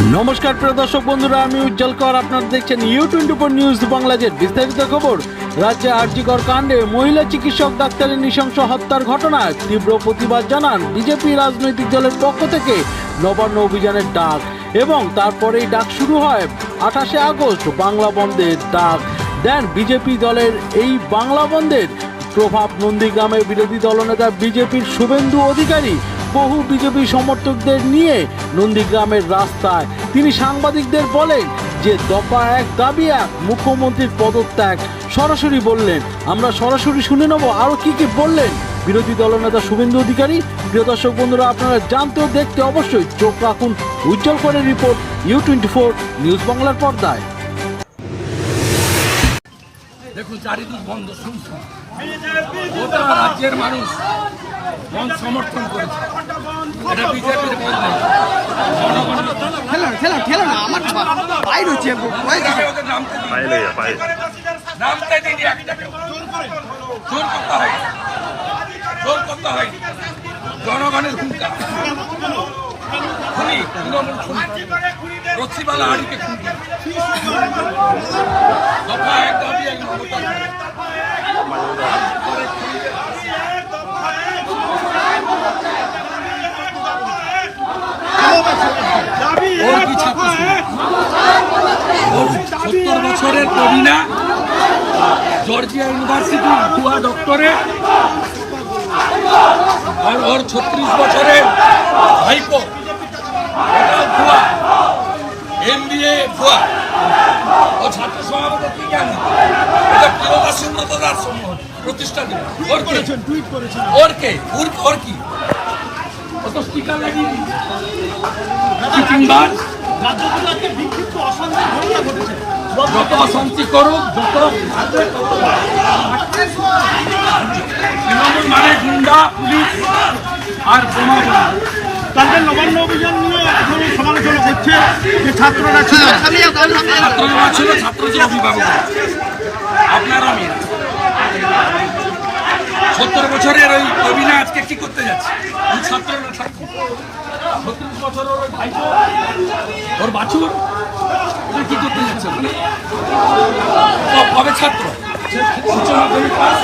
নমস্কার, প্রিয় দর্শক বন্ধুরা, আমি উজ্জ্বল কর। আপনারা দেখছেন U twenty four news Bangladesh বিস্তারিত খবর। রাজ্যে আরজিকর কাণ্ডে মহিলা চিকিৎসক ডাক্তারের নৃশংস হত্যার ঘটনায় তীব্র প্রতিবাদ জানান বিজেপি রাজনৈতিক দলের পক্ষ থেকে নবান্ন অভিযানের ডাক এবং তারপরেই ডাক শুরু হয় আঠাশে আগস্ট বাংলা বন্ধের ডাক। দেন বিজেপি দলের এই বাংলা বন্ধের প্রভাব নন্দীগ্রামের বিরোধী দলনেতা বিজেপির শুভেন্দু অধিকারী বহু বিজেপি সমর্থকদের নিয়ে নন্দীগ্রামের রাস্তায়। তিনি সাংবাদিকদের বলেন যে, দফা এক দাবি এক মুখ্যমন্ত্রীর পদত্যাগ। সরাসরি বললেন, আমরা সরাসরি শুনে নেব। আরও কি কি বললেন? বিরোধী দলনেতা শুভেন্দু অধিকারী। প্রিয় দর্শক বন্ধুরা, আপনারা জানতে ও দেখতে অবশ্যই চোখ রাখুন উজ্জ্বল করে report U twenty four news বাংলার পর্দায়। দেখুন, চারিদিক বন্ধ শুনছি গোটা রাজ্যের মানুষ বন্ধ সমর্থন করেছে। এটা বিজেপির বন্ধ নয়। খেলো খেলো খেলো না আমার বাইর হচ্ছে ওকে নামতে দিন। পায়ে লেগে পায়ে। নামতে দিন একটাকে জোর করতে হয়। জোর করতে হয়। জনগণের ভূমিকা খুনি তৃণমূল খুনি। রক্ষিবালা হাড়িকে খুনি দফা এক দাবি এক মমতা। সত্তর বছরের প্রবীণা জর্জিয়া ইউনিভার্সিটি ভুয়া ডক্টরে, আর ওর ছত্রিশ বছরের ভাইপো ভুয়া, এম বি এ ভুয়া। ও ছাত্র কেন এটা সুব্রত দাস সমূহ প্রতিষ্ঠা দিল ওর কে? ওর কে? ওর ওর কি? ও তো স্টিকার লাগিয়ে দিয়েছে। যত অশান্তি করুক যত তৃণমূল মানে গুন্ডা পুলিশ আর বোমা তাদের নবান্ন অভিযান নিয়ে এখন সমালোচনা করছে যে ছাত্ররা ছিল। ছাত্ররা ছাত্র যে অভিভাবক। আপনারা মেয়ে সত্তর বছরের ওই অভিনয় আজকে কি করতে যাচ্ছে? ওই ছাত্র ছাত্র? ছত্রিশ বছরের ওই ভাইপো ওর বাছুর? কি করতে যাচ্ছে ওখানে? কবে ছাত্র? উচ্চ মাধ্যমিক পাস?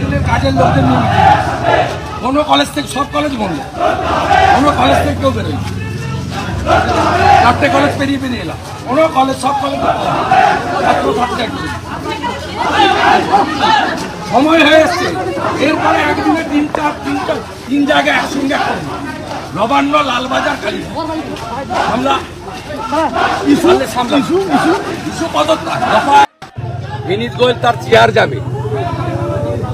দিনের কাজের লোকদের নিয়ে কোনো কলেজ থেকে সব কলেজ বন্ধ। কোনো কলেজ থেকে কেউ বেরোয় চারটে কলেজ পেরিয়ে পেরিয়ে এলাম। কোনো কলেজ সব কলেজ ছাত্র ছাত্রী সময় হয়ে এসছে। এরপরে একদিনে তিনটা তিনটা তিন জায়গায় একসঙ্গে নবান্ন লালবাজার কালী আমরা ইস্যু ইস্যু ইস্যু পদত্যাগ। দফা বিনীত গোয়েল তার চেয়ার যাবে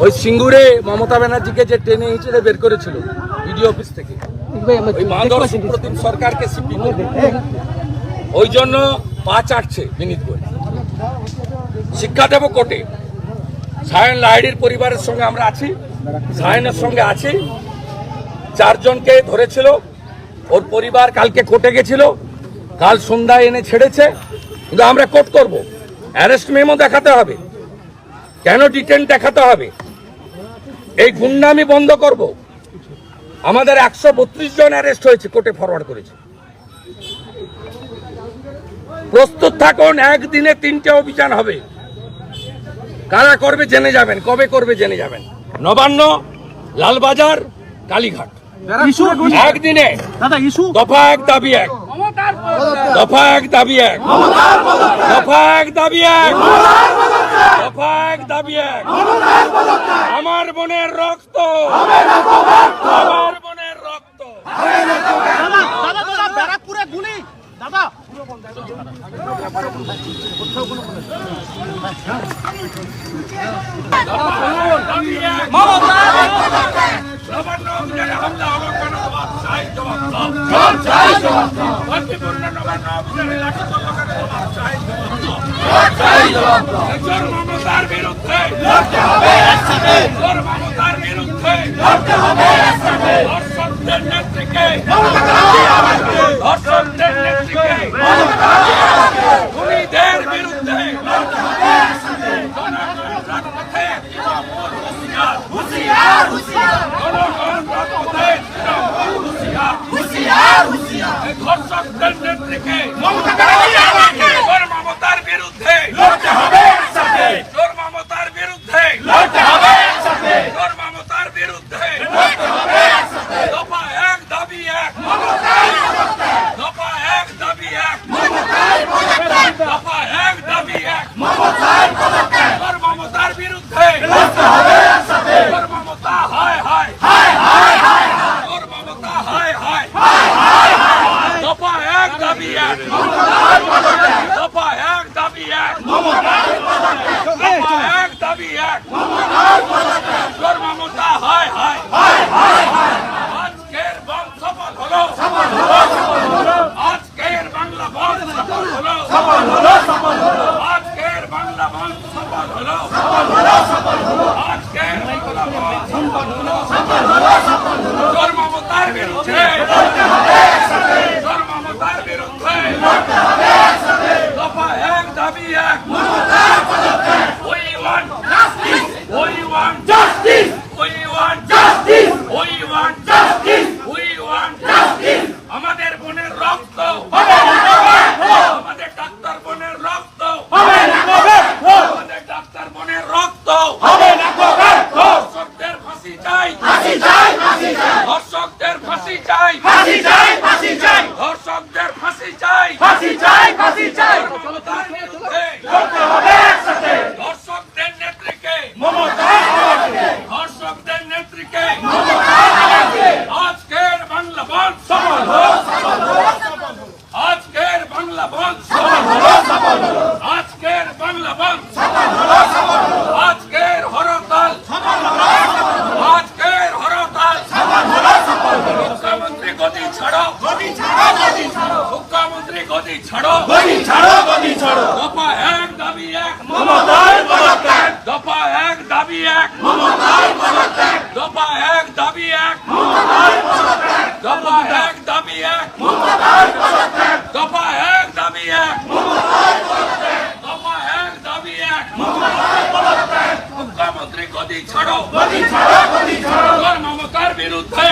ওই সিঙ্গুরে মমতা ব্যানার্জিকে যে ট্রেনে হিঁচড়ে বের করেছিল বিডিও অফিস থেকে সরকারকে ওই জন্য পা চাটছে বিনীত গোয়েল। শিক্ষা দেব কোর্টে। সায়ন লাহিড়ির পরিবারের সঙ্গে আমরা আছি। সায়নের সঙ্গে আছি। চারজনকে ধরেছিল। ওর পরিবার কালকে কোর্টে গেছিল। কাল সন্ধ্যায় এনে ছেড়েছে। কিন্তু আমরা কোর্ট করব। অ্যারেস্ট মেমো দেখাতে হবে। কেন ডিটেন দেখাতে হবে? এই গুন্ডামি বন্ধ করব। আমাদের একশো বত্রিশ জন অ্যারেস্ট হয়েছে কোর্টে ফরওয়ার্ড করেছে। প্রস্তুত থাকুন একদিনে তিনটে অভিযান হবে। কারা করবে জেনে যাবেন কবে করবে জেনে যাবেন। নবান্ন লালবাজার কালীঘাট। একদিনে। দফা এক দাবি এক। দফা এক দাবি এক। দফা এক দাবি এক। দফা এক দাবি এক। আমার বোনের রক্ত। আমার বোনের রক্ত। দাদা দাদা দাদা ব্যারাকপুরে গুলি। দাদা। জবাব দাও জবাব দাও শান্তিপূর্ণ নবান্ন অভিযানে লাঠি কেন জবাব চাই জবাব দাও মমতার বিরুদ্ধে। লড়তে হবে একসাথে চোর মমতার বিরুদ্ধে। লড়তে হবে একসাথে নেত্রীকে। ধর্ষকদের ছাড়ো। গদি ছাড়ো গদি ছাড়ো। দফা এক দাবি এক মমতার পদত্যাগ। দফা এক দাবি এক মমতার পদত্যাগ। দফা এক দাবি এক মমতার পদত্যাগ। দফা এক দাবি এক মমতার পদত্যাগ। দফা এক দাবি এক মমতার পদত্যাগ। দফা এক দাবি এক মমতার পদত্যাগ। মুখ্যমন্ত্রী গদি ছাড়ো। গদি ছাড়ো গদি ছাড়ো। মমতার বিরুদ্ধে